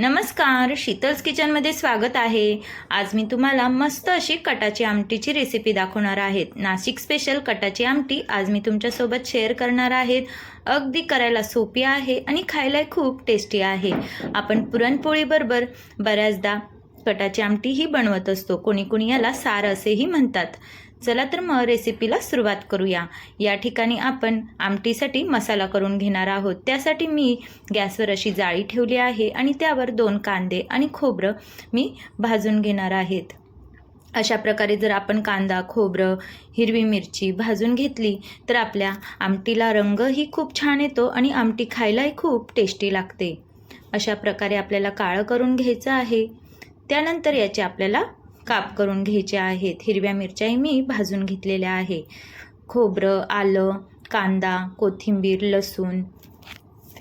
नमस्कार शीतल्स किचनमध्ये स्वागत आहे. आज मी तुम्हाला मस्त अशी कटाची आमटीची रेसिपी दाखवणार आहेत. नाशिक स्पेशल कटाची आमटी आज मी तुमच्यासोबत शेअर करणार आहेत. अगदी करायला सोपी आहे आणि खायला खूप टेस्टी आहे. आपण पुरणपोळीबरोबर बऱ्याचदा कटाची आमटी ही बनवत असतो. कोणी कोणी याला सार असेही म्हणतात. चला तर मग रेसिपीला सुरुवात करूया. या ठिकाणी आपण आमटीसाठी मसाला करून घेणार आहोत. त्यासाठी मी गॅसवर अशी जाळी ठेवली आहे आणि त्यावर दोन कांदे आणि खोबरं मी भाजून घेणार आहेत. अशा प्रकारे जर आपण कांदा खोबरं हिरवी मिरची भाजून घेतली तर आपल्या आमटीला रंगही खूप छान येतो आणि आमटी खायलाही खूप टेस्टी लागते. अशा प्रकारे आपल्याला काळं करून घ्यायचं आहे. त्यानंतर याचे आपल्याला काप करून घ्यायचे आहेत. हिरव्या मिरच्याही मी भाजून घेतलेल्या आहे खोबरं आलं कांदा कोथिंबीर लसूण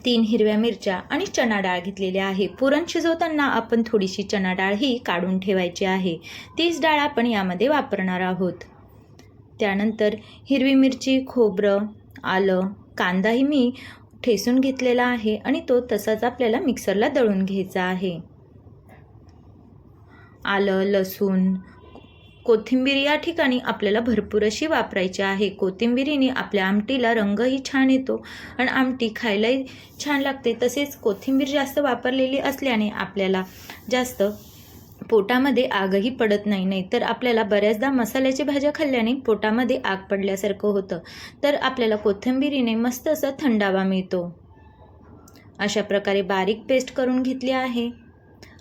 तीन हिरव्या मिरच्या आणि चणा डाळ घेतलेली आहे पुरण शिजवताना आपण थोडीशी चणा डाळ ही काढून ठेवायची आहे. तीच डाळ आपण यामध्ये वापरणार आहोत. त्यानंतर हिरवी मिरची खोबरं आलं कांदाही मी ठेसून घेतलेला आहे आणि तो तसाच आपल्याला मिक्सरला दळून घ्यायचा आहे. आलं लसूण कोथिंबीर या ठिकाणी आपल्याला भरपूर अशी वापरायची आहे. कोथिंबीरीने आपल्या आमटीला रंगही छान येतो आणि आमटी खायलाही छान लागते. तसेच कोथिंबीर जास्त वापरलेली असल्याने आपल्याला जास्त पोटामध्ये आगही पडत नाही. नाही तर आपल्याला बऱ्याचदा मसाल्याची भाज्या खाल्ल्याने पोटामध्ये आग पडल्यासारखं होतं. तर आपल्याला कोथिंबिरीने मस्त असा थंडावा मिळतो. अशा प्रकारे बारीक पेस्ट करून घेतली आहे.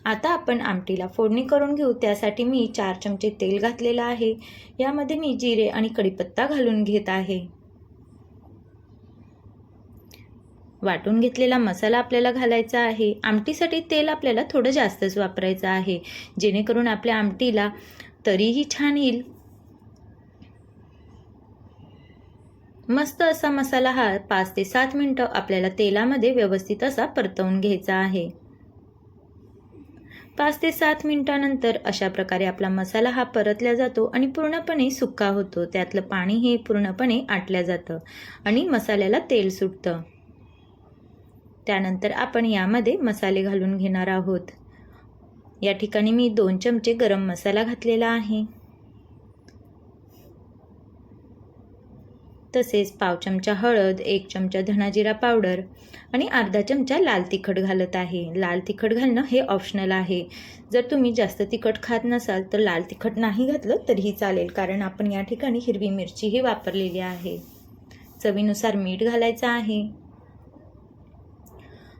आता आपण आमटीला फोडणी करून घेऊ. त्यासाठी मी चार चमचे तेल घातलेलं आहे. यामध्ये मी जिरे आणि कढीपत्ता घालून घेत आहे. वाटून घेतलेला मसाला आपल्याला घालायचा आहे. आमटीसाठी तेल आपल्याला थोडं जास्तच वापरायचं आहे. जेणेकरून आपल्या आमटीला तरीही छान येईल. मस्त असा मसाला हा पाच ते सात मिनटं आपल्याला तेलामध्ये व्यवस्थित असा परतवून घ्यायचा आहे. पाच ते सात मिनिटानंतर अशा प्रकारे आपला मसाला हा परतला जातो आणि पूर्णपणे सुक्का होतो. त्यातलं पाणी हे पूर्णपणे आटल्या जातं आणि मसाल्याला तेल सुटतं. त्यानंतर आपण यामध्ये मसाले घालून घेणार आहोत. या ठिकाणी मी दोन चमचे गरम मसाला घातलेला आहे. तसेच पाव चमचा हळद एक चमचा धनाजिरा पावडर आणि अर्धा चमचा लाल तिखट घालत आहे. लाल तिखट घालणं हे ऑप्शनल आहे. जर तुम्ही जास्त तिखट खात नसाल तर लाल तिखट नाही घातलं तरीही चालेल कारण आपण या ठिकाणी हिरवी मिरचीही वापरलेली आहे. चवीनुसार मीठ घालायचं आहे.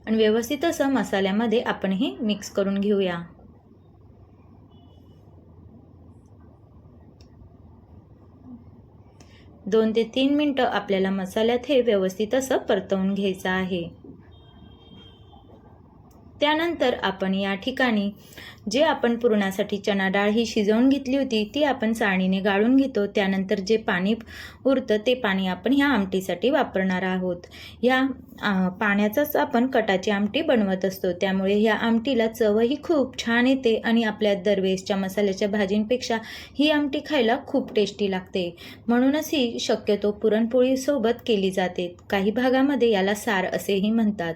आणि व्यवस्थित असं मसाल्यामध्ये आपण हे मिक्स करून घेऊया. दोन ते तीन मिनटं आपल्याला मसाल्यात हे व्यवस्थित असं परतवून घ्यायचं आहे. त्यानंतर आपण या ठिकाणी जे आपण पुरणासाठी चणा डाळ ही शिजवून घेतली होती ती आपण चाळणीने गाळून घेतो. त्यानंतर जे पाणी उरतं ते पाणी आपण ह्या आमटीसाठी वापरणार आहोत. ह्या पाण्याचाच आपण कटाची आमटी बनवत असतो. त्यामुळे ह्या आमटीला चवही खूप छान येते आणि आपल्या दरवेजच्या मसाल्याच्या भाजींपेक्षा ही आमटी खायला खूप टेस्टी लागते. म्हणूनच ही शक्यतो पुरणपोळीसोबत केली जाते. काही भागामध्ये याला सार असेही म्हणतात.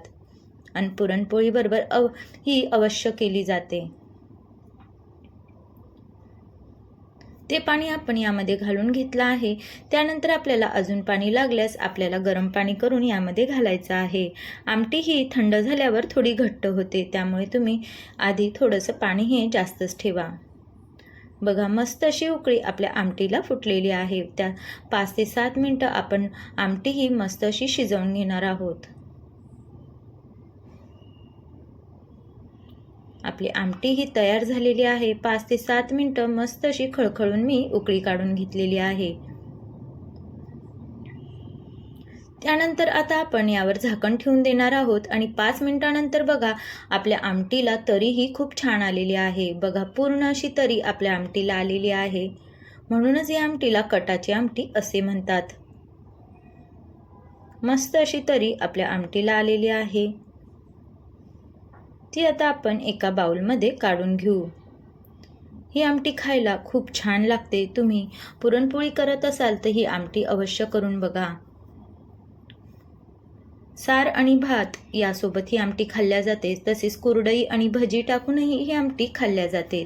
आणि पुरणपोळीबरोबर अव ही अवश्य केली जाते. ते पाणी आपण यामध्ये घालून घेतलं आहे. त्यानंतर आपल्याला अजून पाणी लागल्यास आपल्याला गरम पाणी करून यामध्ये घालायचं आहे. आमटी ही थंड झाल्यावर थोडी घट्ट होते. त्यामुळे तुम्ही आधी थोडंसं पाणी हे जास्तच ठेवा. बघा मस्त अशी उकळी आपल्या आमटीला फुटलेली आहे. त्या पाच ते सात मिनटं आपण आमटी ही मस्त अशी शिजवून घेणार आहोत. आपली आमटी ही तयार झालेली आहे. पाच ते सात मिनटं मस्त अशी खळखळून मी उकळी काढून घेतलेली आहे. त्यानंतर आता आपण यावर झाकण ठेवून देणार आहोत आणि पाच मिनिटानंतर बघा आपल्या आमटीला तरीही खूप छान आलेली आहे. बघा पूर्ण अशी तरी आपल्या आमटीला आलेली आहे. म्हणूनच या आमटीला कटाची आमटी असे म्हणतात. मस्त अशी तरी आपल्या आमटीला आलेली आहे. ती आता आपण एका बाउलमध्ये काढून घेऊ. ही आमटी खायला खूप छान लागते. तुम्ही पुरणपोळी करत असाल तर ही आमटी अवश्य करून बघा. सार आणि भात यासोबत ही आमटी खाल्ल्या जाते. तसेच कुरडई आणि भजी टाकूनही ही आमटी खाल्ल्या जाते.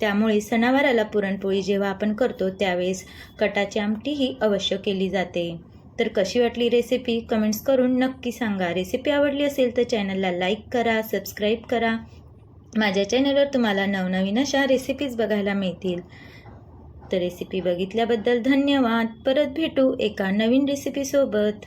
त्यामुळे सणावाराला पुरणपोळी जेव्हा आपण करतो त्यावेळेस कटाची आमटी ही अवश्य केली जाते. तर कशी वाटली रेसिपी कमेंट्स करून नक्की सांगा. रेसिपी आवडली असेल तर चॅनलला लाईक करा सबस्क्राईब करा. माझ्या चॅनलवर तुम्हाला नवनवीन अशा रेसिपीज बघायला मिळतील. तर रेसिपी बघितल्याबद्दल धन्यवाद. परत भेटू एका नवीन रेसिपीसोबत